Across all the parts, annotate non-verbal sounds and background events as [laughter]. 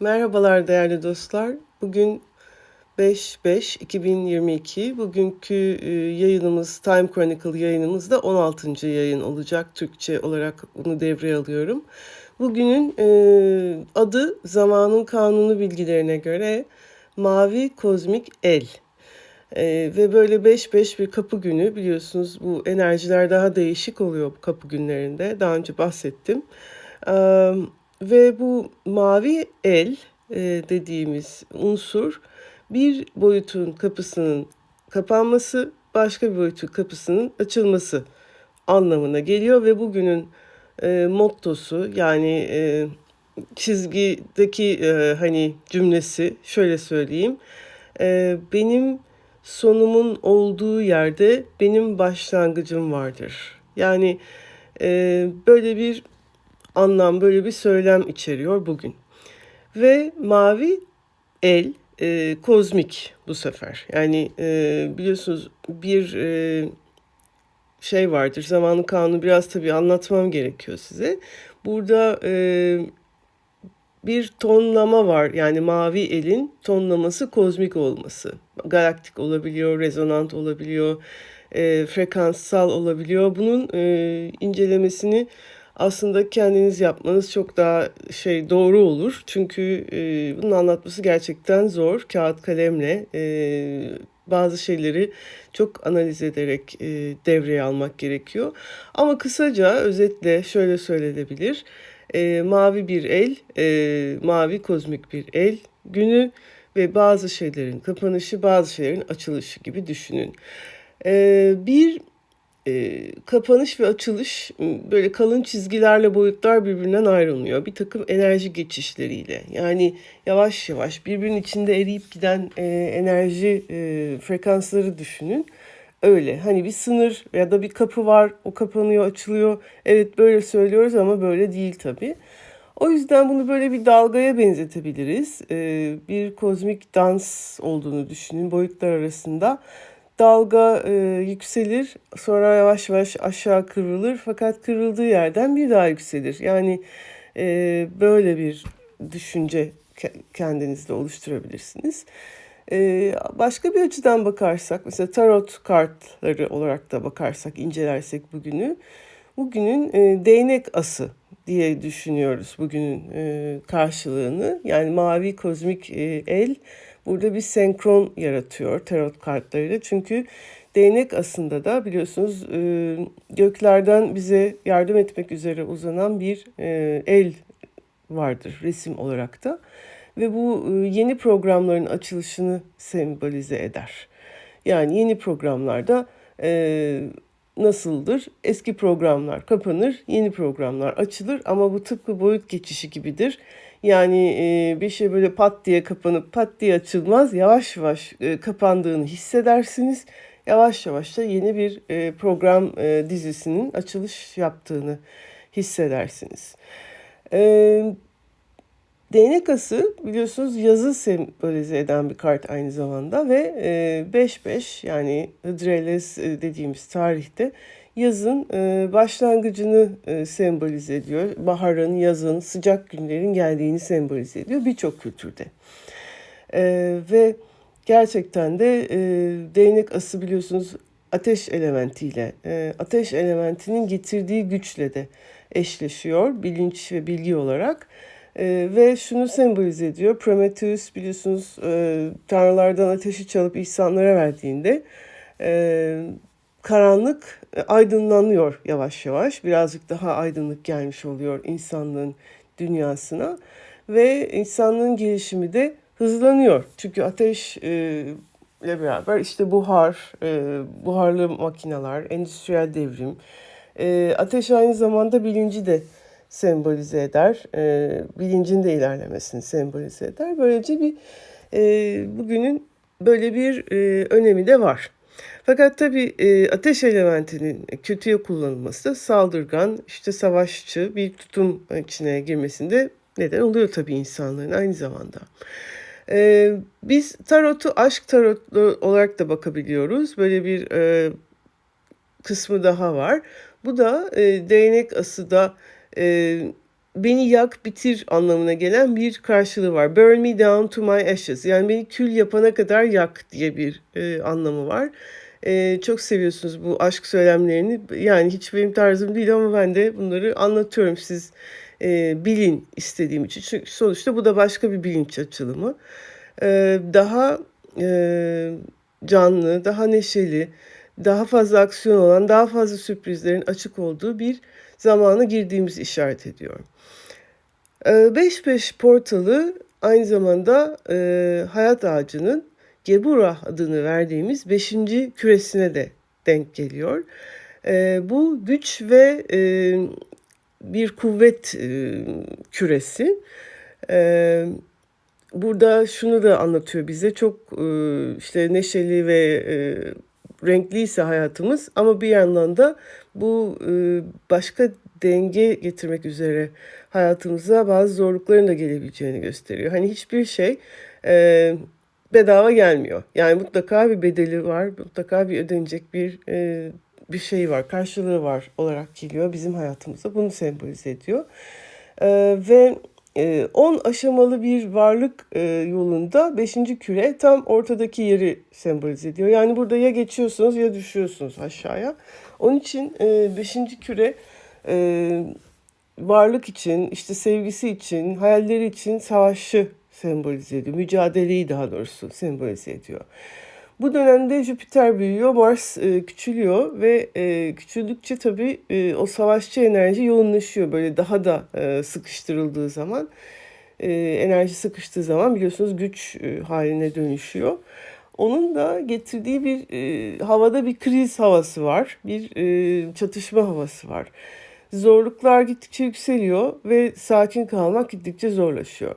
Merhabalar değerli dostlar. Bugün 5-5-2022. Bugünkü e, yayınımız Time Chronicle yayınımızda 16. yayın olacak. Türkçe olarak bunu devreye alıyorum. Bugünün e, adı zamanın kanunu bilgilerine göre Mavi Kozmik El. E, ve böyle 5-5 bir kapı günü biliyorsunuz bu enerjiler daha değişik oluyor bu kapı günlerinde. Daha önce bahsettim. Evet ve bu mavi el e, dediğimiz unsur bir boyutun kapısının kapanması, başka bir boyutun kapısının açılması anlamına geliyor ve bugünün e, mottosu yani e, çizgideki e, hani cümlesi şöyle söyleyeyim. E, benim sonumun olduğu yerde benim başlangıcım vardır. Yani e, böyle bir anlam, böyle bir söylem içeriyor bugün. Ve mavi el e, kozmik bu sefer. Yani e, biliyorsunuz bir e, şey vardır. Zamanın kanunu biraz tabii anlatmam gerekiyor size. Burada e, bir tonlama var. Yani mavi elin tonlaması kozmik olması. Galaktik olabiliyor, rezonant olabiliyor, e, frekanssal olabiliyor. Bunun e, incelemesini aslında kendiniz yapmanız çok daha şey doğru olur. Çünkü e, bunun anlatması gerçekten zor. Kağıt kalemle e, bazı şeyleri çok analiz ederek e, devreye almak gerekiyor. Ama kısaca özetle şöyle söylenebilir. E, mavi bir el, e, mavi kozmik bir el günü ve bazı şeylerin kapanışı, bazı şeylerin açılışı gibi düşünün. E, bir e, kapanış ve açılış böyle kalın çizgilerle boyutlar birbirinden ayrılmıyor. Bir takım enerji geçişleriyle yani yavaş yavaş birbirinin içinde eriyip giden e, enerji e, frekansları düşünün. Öyle hani bir sınır ya da bir kapı var o kapanıyor açılıyor. Evet böyle söylüyoruz ama böyle değil tabii. O yüzden bunu böyle bir dalgaya benzetebiliriz. Ee, bir kozmik dans olduğunu düşünün boyutlar arasında dalga e, yükselir sonra yavaş yavaş aşağı kıvrılır fakat kırıldığı yerden bir daha yükselir. Yani e, böyle bir düşünce kendinizde oluşturabilirsiniz. E, başka bir açıdan bakarsak mesela tarot kartları olarak da bakarsak incelersek bugünü bugünün e, değnek ası diye düşünüyoruz bugünün e, karşılığını yani mavi kozmik e, el burada bir senkron yaratıyor tarot kartlarıyla. Çünkü değnek aslında da biliyorsunuz e, göklerden bize yardım etmek üzere uzanan bir e, el vardır resim olarak da. Ve bu e, yeni programların açılışını sembolize eder. Yani yeni programlarda e, nasıldır? Eski programlar kapanır, yeni programlar açılır ama bu tıpkı boyut geçişi gibidir. Yani e, bir şey böyle pat diye kapanıp pat diye açılmaz. Yavaş yavaş e, kapandığını hissedersiniz. Yavaş yavaş da yeni bir e, program e, dizisinin açılış yaptığını hissedersiniz. E, değnek biliyorsunuz yazı sembolize eden bir kart aynı zamanda ve 5-5 e, yani Hıdrellez e, dediğimiz tarihte yazın e, başlangıcını e, sembolize ediyor. Baharın, yazın, sıcak günlerin geldiğini sembolize ediyor birçok kültürde. E, ve gerçekten de değnek ası biliyorsunuz ateş elementiyle, ateş elementinin getirdiği güçle de eşleşiyor bilinç ve bilgi olarak. E, ve şunu sembolize ediyor. Prometheus biliyorsunuz e, tanrılardan ateşi çalıp insanlara verdiğinde e, karanlık e, aydınlanıyor yavaş yavaş. Birazcık daha aydınlık gelmiş oluyor insanlığın dünyasına ve insanlığın gelişimi de hızlanıyor. Çünkü ateş e, ile beraber işte buhar, e, buharlı makineler, endüstriyel devrim. Ateş aynı zamanda bilinci de sembolize eder. Bilincin de ilerlemesini sembolize eder. Böylece bir bugünün böyle bir önemi de var. Fakat tabii e, ateş elementinin kötüye kullanılması saldırgan, işte savaşçı bir tutum içine girmesinde neden oluyor tabii insanların aynı zamanda. E, biz tarotu aşk tarotu olarak da bakabiliyoruz. Böyle bir e, kısmı daha var. Bu da e, değnek ası da e, beni yak bitir anlamına gelen bir karşılığı var. Burn me down to my ashes. Yani beni kül yapana kadar yak diye bir e, anlamı var. E, çok seviyorsunuz bu aşk söylemlerini. Yani hiç benim tarzım değil ama ben de bunları anlatıyorum siz e, bilin istediğim için. Çünkü sonuçta bu da başka bir bilinç açılımı. E, daha e, canlı, daha neşeli, daha fazla aksiyon olan, daha fazla sürprizlerin açık olduğu bir zamana girdiğimiz işaret ediyor. 5-5 portalı aynı zamanda e, hayat ağacının Gebura adını verdiğimiz 5. küresine de denk geliyor. E, bu güç ve e, bir kuvvet e, küresi. E, burada şunu da anlatıyor bize çok e, işte neşeli ve e, renkliyse hayatımız ama bir yandan da bu e, başka denge getirmek üzere hayatımıza bazı zorlukların da gelebileceğini gösteriyor. Hani hiçbir şey e, bedava gelmiyor. Yani mutlaka bir bedeli var, mutlaka bir ödenecek bir e, bir şey var, karşılığı var olarak geliyor bizim hayatımıza. Bunu sembolize ediyor. E, ve 10 aşamalı bir varlık yolunda 5. küre tam ortadaki yeri sembolize ediyor. Yani burada ya geçiyorsunuz ya düşüyorsunuz aşağıya. Onun için 5. küre varlık için, işte sevgisi için, hayalleri için savaşı sembolize ediyor. Mücadeleyi daha doğrusu sembolize ediyor. Bu dönemde Jüpiter büyüyor, Mars e, küçülüyor ve e, küçüldükçe tabii e, o savaşçı enerji yoğunlaşıyor. Böyle daha da e, sıkıştırıldığı zaman, e, enerji sıkıştığı zaman biliyorsunuz güç e, haline dönüşüyor. Onun da getirdiği bir e, havada bir kriz havası var, bir e, çatışma havası var. Zorluklar gittikçe yükseliyor ve sakin kalmak gittikçe zorlaşıyor.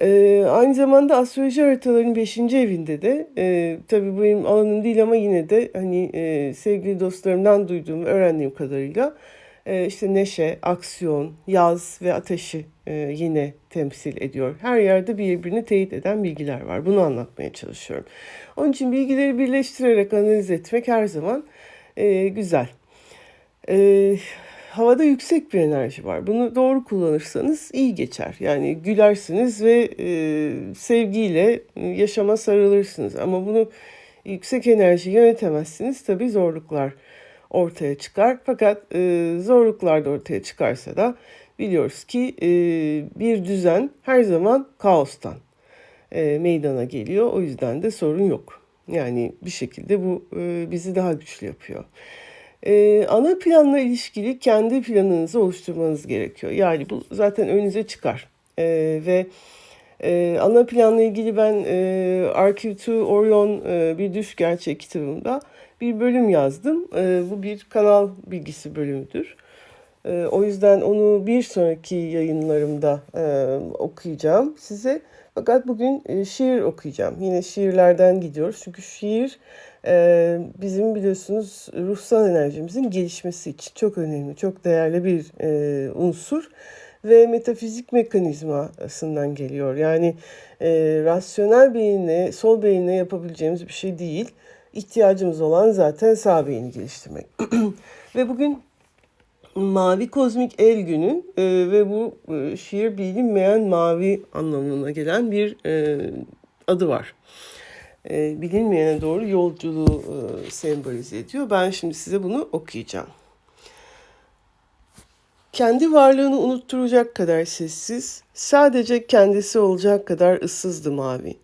Ee, aynı zamanda astroloji haritalarının 5. evinde de e, tabii benim alanım değil ama yine de hani e, sevgili dostlarımdan duyduğum, öğrendiğim kadarıyla e, işte neşe, aksiyon, yaz ve ateşi e, yine temsil ediyor. Her yerde birbirini teyit eden bilgiler var. Bunu anlatmaya çalışıyorum. Onun için bilgileri birleştirerek analiz etmek her zaman e, güzel. E, havada yüksek bir enerji var. Bunu doğru kullanırsanız iyi geçer. Yani gülersiniz ve e, sevgiyle e, yaşama sarılırsınız. Ama bunu yüksek enerji yönetemezsiniz. Tabii zorluklar ortaya çıkar. Fakat e, zorluklar da ortaya çıkarsa da biliyoruz ki e, bir düzen her zaman kaostan e, meydana geliyor. O yüzden de sorun yok. Yani bir şekilde bu e, bizi daha güçlü yapıyor. Ee, ana planla ilişkili kendi planınızı oluşturmanız gerekiyor. Yani bu zaten önünüze çıkar. Ee, ve e, ana planla ilgili ben e, RQ2 Orion e, bir düş gerçek kitabımda bir bölüm yazdım. E, bu bir kanal bilgisi bölümüdür. E, o yüzden onu bir sonraki yayınlarımda e, okuyacağım size. Fakat bugün e, şiir okuyacağım. Yine şiirlerden gidiyoruz. Çünkü şiir e, bizim biliyorsunuz ruhsal enerjimizin gelişmesi için çok önemli, çok değerli bir e, unsur ve metafizik mekanizmasından geliyor. Yani e, rasyonel beyinle, sol beyinle yapabileceğimiz bir şey değil. İhtiyacımız olan zaten sağ beyni geliştirmek. [clears throat] ve bugün Mavi Kozmik El Günü e, ve bu e, şiir bilinmeyen mavi anlamına gelen bir e, adı var. E, bilinmeyene doğru yolculuğu e, sembolize ediyor. Ben şimdi size bunu okuyacağım. Kendi varlığını unutturacak kadar sessiz, sadece kendisi olacak kadar ıssızdı mavi.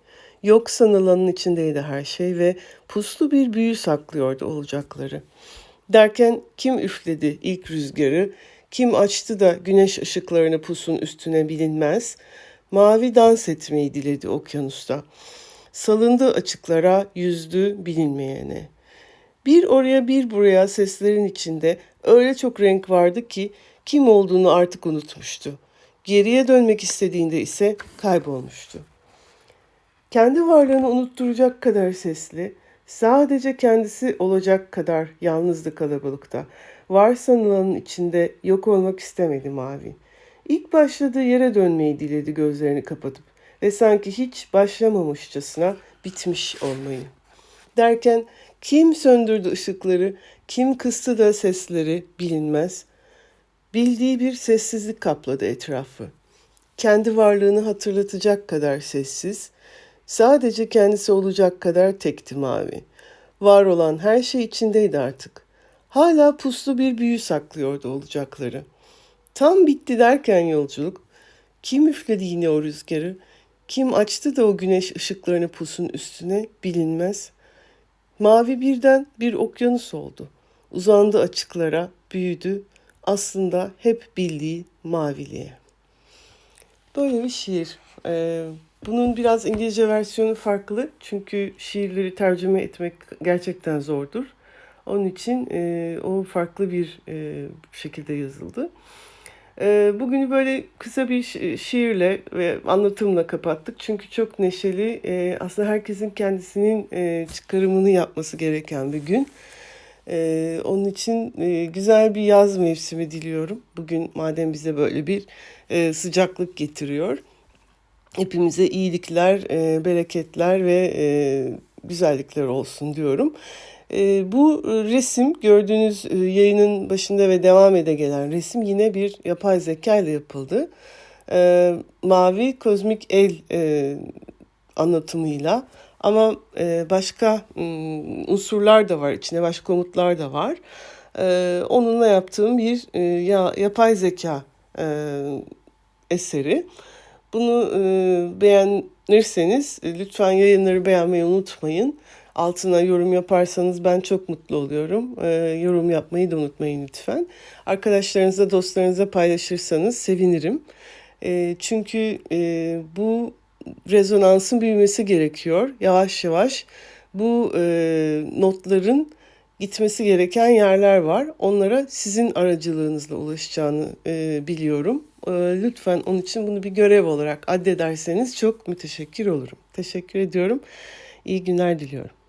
Yok sanılanın içindeydi her şey ve puslu bir büyü saklıyordu olacakları. Derken kim üfledi ilk rüzgarı, kim açtı da güneş ışıklarını pusun üstüne bilinmez, mavi dans etmeyi diledi okyanusta. Salındı açıklara, yüzdü bilinmeyene. Bir oraya bir buraya seslerin içinde öyle çok renk vardı ki kim olduğunu artık unutmuştu. Geriye dönmek istediğinde ise kaybolmuştu. Kendi varlığını unutturacak kadar sesli, sadece kendisi olacak kadar yalnızdı kalabalıkta. Var sanılanın içinde yok olmak istemedi mavi. İlk başladığı yere dönmeyi diledi gözlerini kapatıp ve sanki hiç başlamamışçasına bitmiş olmayı. Derken kim söndürdü ışıkları, kim kıstı da sesleri bilinmez. Bildiği bir sessizlik kapladı etrafı. Kendi varlığını hatırlatacak kadar sessiz, sadece kendisi olacak kadar tekti mavi. Var olan her şey içindeydi artık. Hala puslu bir büyü saklıyordu olacakları. Tam bitti derken yolculuk, kim üfledi yine o rüzgarı, kim açtı da o güneş ışıklarını pusun üstüne bilinmez. Mavi birden bir okyanus oldu. Uzandı açıklara, büyüdü. Aslında hep bildiği maviliğe. Böyle bir şiir. Ee, bunun biraz İngilizce versiyonu farklı. Çünkü şiirleri tercüme etmek gerçekten zordur. Onun için e, o farklı bir e, şekilde yazıldı. E, bugünü böyle kısa bir şi- şiirle ve anlatımla kapattık. Çünkü çok neşeli, e, aslında herkesin kendisinin e, çıkarımını yapması gereken bir gün. E, onun için güzel bir yaz mevsimi diliyorum. Bugün madem bize böyle bir sıcaklık getiriyor. Hepimize iyilikler, bereketler ve güzellikler olsun diyorum. E, bu resim gördüğünüz e, yayının başında ve devam ede gelen resim yine bir yapay zeka ile yapıldı. E, mavi kozmik el e, anlatımıyla ama e, başka mm, unsurlar da var içinde, başka komutlar da var. E, onunla yaptığım bir e, ya, yapay zeka e, eseri. Bunu e, beğenirseniz e, lütfen yayınları beğenmeyi unutmayın. Altına yorum yaparsanız ben çok mutlu oluyorum. E, yorum yapmayı da unutmayın lütfen. Arkadaşlarınıza, dostlarınıza paylaşırsanız sevinirim. E, çünkü e, bu rezonansın büyümesi gerekiyor. Yavaş yavaş bu e, notların gitmesi gereken yerler var. Onlara sizin aracılığınızla ulaşacağını e, biliyorum. E, lütfen onun için bunu bir görev olarak addederseniz çok müteşekkir olurum. Teşekkür ediyorum. İyi günler diliyorum.